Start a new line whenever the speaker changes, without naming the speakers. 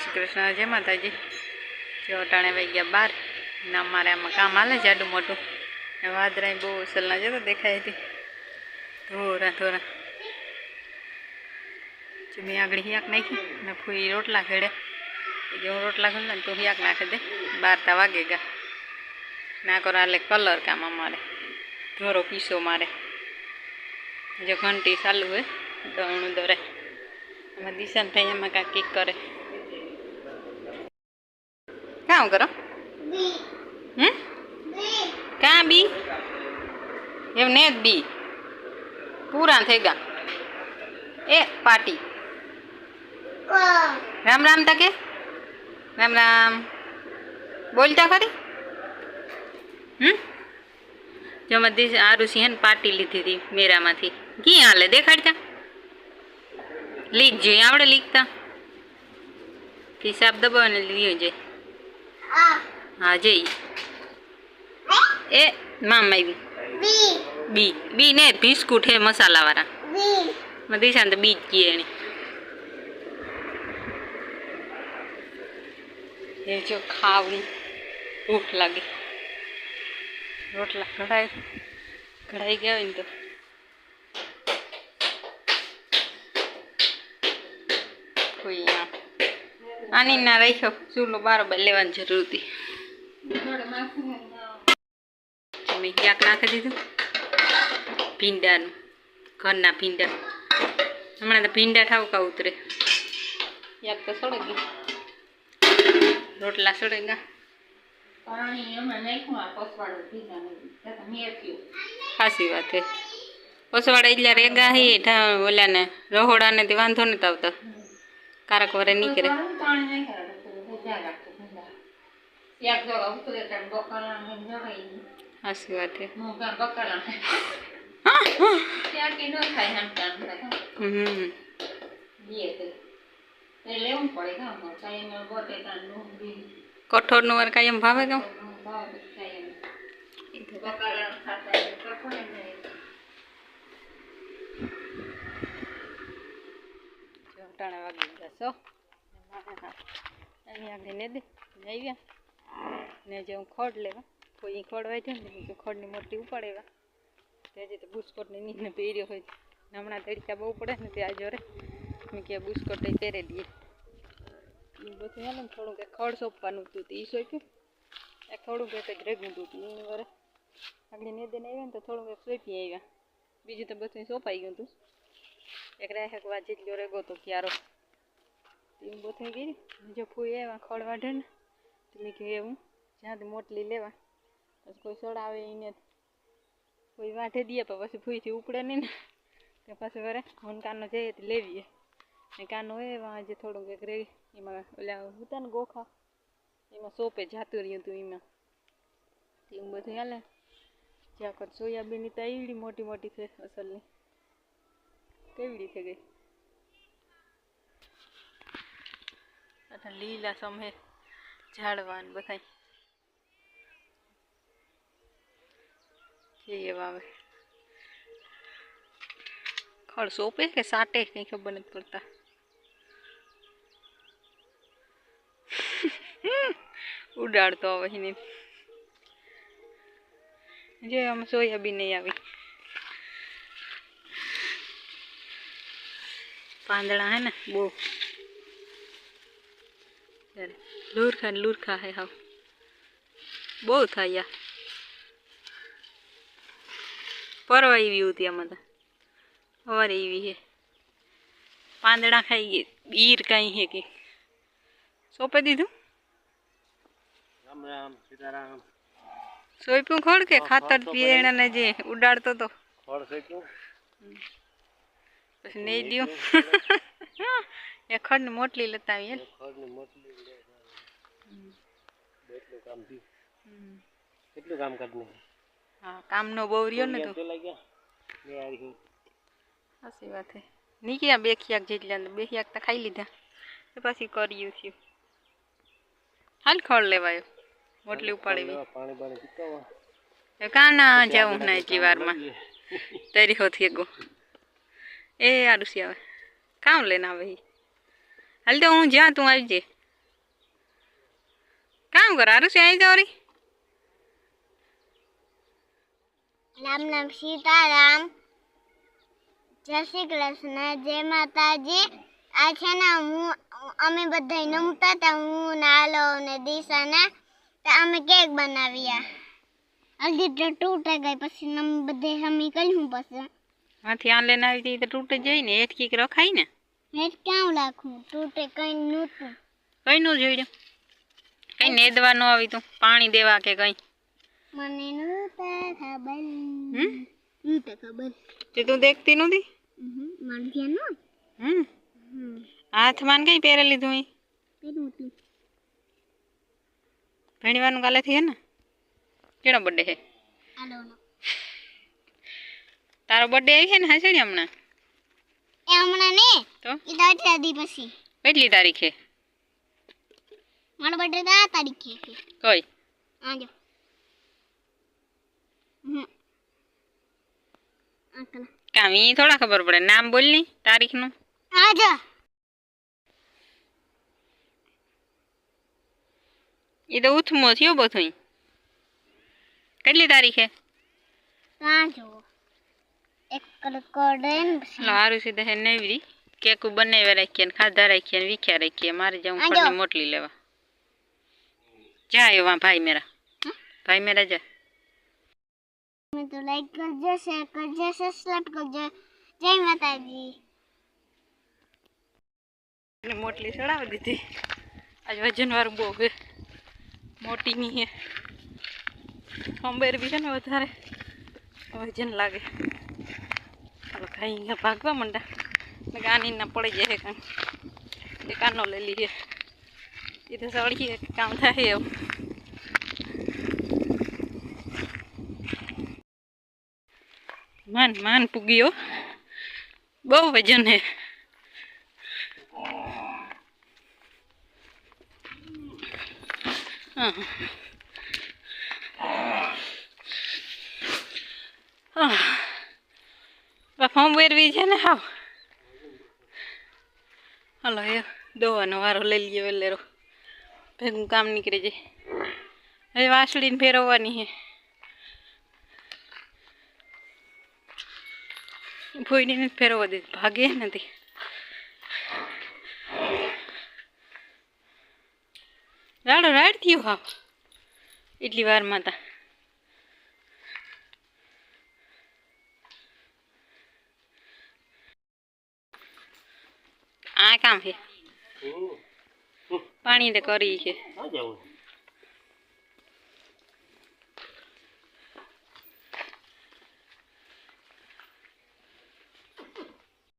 શ્રી કૃષ્ણ જય માતાજી. જો અટાણે વાઈ ગયા બાર, ને અમારે આમાં કામ હાલે જાડું મોટું. ને વાદરાય બહુ અસલના જતો દેખાય હતી. ધોરા ધોરા. મેં આગળ હિયાક નાખી ને ફૂઈ રોટલા ખેડે. જો હું રોટલા ખેડ ને તું હિયાક નાખી દે. બાર તા વાગે ગયા. ના કરો, હાલે કલર કામ અમારે. ધોરો પીસો મારે. જો ઘંટી ચાલુ હોય દવણું દોરે. એમાં દિશાન થઈ એમાં કાંઈક કિક કરે. કામ કરો હમ કાં બી એમ ને જ બી પૂરા થઈ ગયા એ પાટી રામ રામ તકે રામ રામ બોલતા ખરી હમ જો મધી આરુસી હે ને પાટી લીધી હતી મેરામાંથી ઘી હાલે દેખાડતા લીક જોઈએ આવડે લીકતા હિસાબ દબાવને લીધો છે હા જઈ. એ મામ આવી. બી. બી. ને બિસ્કુટ હે મસાલાવાળા. મેં દિશાને તો બી જ કીએ એની. એ જો ખાવું. ભૂખ લાગી. રોટલા કઢાઈ કઢાઈ ગયા હોય ને તો. કોઈ આની ના રાખ્યો. ચૂલો બારોબાર લેવાની જરૂર હતી. મેં ક્યાંક નાખી દીધું? ભીંડાનું. ઘરના ભીંડા. હમણાં તો ભીંડા ઠાવકા ઉતરે. યાદ તો સડે ગયું રોટલા સડે ગયા ખાસી વાત છે. પસવાડા એટલે રેગા હે ઓલાને રહોડાને તે વાંધો નથી આવતો. કારક વરે નીકળે. હાસી વાત હે હમ. કઠોળનું વાર કાંઈ એમ ભાવે કેમ અટાણા વાગી ગયા સો અહીંયા આગળ ને દે આવ્યા. ને જે હું ખોડ લેવા. કોઈ ખોડ વાંચ્યો ને ખોડની મોટી ઉપાડેવા તે હજી તો બુસ્કોટની નીચે પહેર્યો હોય. છે. હમણાં તડકા બહુ પડે ને ત્યાં જોરે. મેં કે બુસ્કોટ પહેરી દઈએ. એ બધું હાલે ને એક ખડ સોંપવાનું હતું તો એ સોંપ્યું. એ થોડુંક એક જ રેગું હતું એની વરે. આગળ ને આવ્યા ને તો થોડુંક સોંપી આવ્યા. બીજું તો બધું સોંપાઈ ગયું હતું. એક રહેક વા જેટલો રેગો તો ક્યારો એવું બધું કર્યું જો ફૂઈ એવા ખડ વાઢે ને, તો મેં કહ્યું એવું, જ્યાંથી મોટલી લેવા. પછી કોઈ સડાવે એને કોઈ વાઢે દે પણ પછી ફૂઈથી ઉપડે નહીં ને કે પછી વરે મન કાનો જઈએ તો લેવીએ. ને કાનો હોય એમાં જે થોડુંક એક રહી, એમાં ઓલા હતા ને ગોખા, એમાં સોપે જાતું રહ્યું હતું એમાં. એવું બધું હાલે, જ્યાં કર સોયાબીનની તો એવડી મોટી મોટી છે અસલની. કેવડી થઈ ગઈ અચ્છા લીલા સમહે ઝાડવા ને બધાય એ વાવે ખડ સોપે કે સાટે કંઈ ખબર નથી પડતા ઉડાડતો હવે એને જે આમ સોયાબીન નહીં આવી પાંદડા હે ને બહુ ત્યારે લુરખા ને લુરખા હે હાવ બહુ થાય યા પરવા એવી હતી આમાં તો સવારે એવી હે પાંદડા ખાઈ ગઈ બીર કાંઈ હે કે સોંપે દીધું
રામ રામ સીતારામ
સોંપ્યું ખોડ કે ખાતર પીએણાને જે ઉડાડતો તો
ફળ શેક્યું
પછી નહીં દઉં એ મોટલી
ખડની મોટલી લે એટલું કામ થયું. કેટલું કામ કરીને?
હા કામનો બહુ રહ્યો ને તો. સાચી વાત છે નીકળ્યા બે ખિયાક જેટલા બે ખિયાક તો ખાઈ લીધા. તો પછી કર્યું થયું. હાલ ખડ લેવાયો. મોટલી ઉપાડી
પાણી પાણી પીતા
એ કાં ના એટલી વારમાં. તરી હોતી ગો. એ આડુસી આવે કામ લઈને આવે હાલ તો હું જ્યાં તું આવી જાય. કામ કર છે આવી જાવ
રામ નામ સીતારામ. જય શ્રી કૃષ્ણ, જય માતાજી. આ છે ને હું, અમે બધા નમતા હતા હું, નાલો ને દિશાને તો અમે કેક બનાવ્યા. હલ્દી તો તૂટે ગઈ પછી અમે બધે હમી કર્યું પછી.
હાથી આ લઈને આવી જઈએ તો તૂટે જઈ ને એક કીક રખાય ને.
મેં ક્યાં રાખું? તૂટે કઈ નહોતું.
કઈ નું જોઈ કઈ નેદવા ન આવી તું. પાણી દેવા કે કઈ?
મને નહોતા ખબર.
હમ?
નહોતા ખબર.
તે તું દેખતી નથી
મારું ધ્યાન
હમ?
હમ.
હાથમાં ને કઈ પહેરે લીધું એ
પેલું હતું
ભણીવાનું કાલેથી હે ને? કેનો બર્થડે છે?
આલો
તારો બર્થડે આવી છે ને હાસડી હમણાં?
એ હમણાં ને?
તો?
એ તો અઠરા દી પછી.
કેટલી તારીખે?
મારો બર્થડે તો આ તારીખે છે.
કઈ?
આજો
કામ થોડા ખબર પડે. નામ બોલની તારીખનું.
આજો
એ તો ઉથમો થયો બધું કેટલી તારીખે?
આજો એક કડે ને પછી
સારું સીધા હે નવરી કેક બનાવ્યા રાખીએ ને ખાધા રાખીએ ને વીખ્યા રાખીએ મારે જવું
આજો.
ફળની મોટલી લેવા જા એવા ભાઈ મેરા
હમ?
ભાઈ મેરા જા
તમે તો લાઈક કરજો શેર કરજો સબસ્ક્રાઇબ કરજો જય માતાજી
એટલે મોટલી ચડાવી દીધી આજ વજન વાળું બહુ છે મોટી ની છે અંબેર બી છે ને વધારે વજન લાગે હવે ખાઈ અહીંયા ભાગવા માંડા ને ગાની ના પડી જાય કાન એ કાનો લઈ લઈએ એ તો સળીએ, કામ થાય એવું. માન માન પૂગ્યો. બહુ વજન હે. હા. ફોર્મ વેરવી છે ને હાવ. હલો, એ દોવાનો વારો લઈ લઈએ વેલેરો ભેગું કામ નીકળી જાય હવે વાસળીને ફેરવવાની છે. ભોઈને ફેરવવા દીધી ભાગે નથી. રાડો રાડ થયો હાવ. એટલી વારમાં તા. આ કામ છે. પાણી તો કરી છે.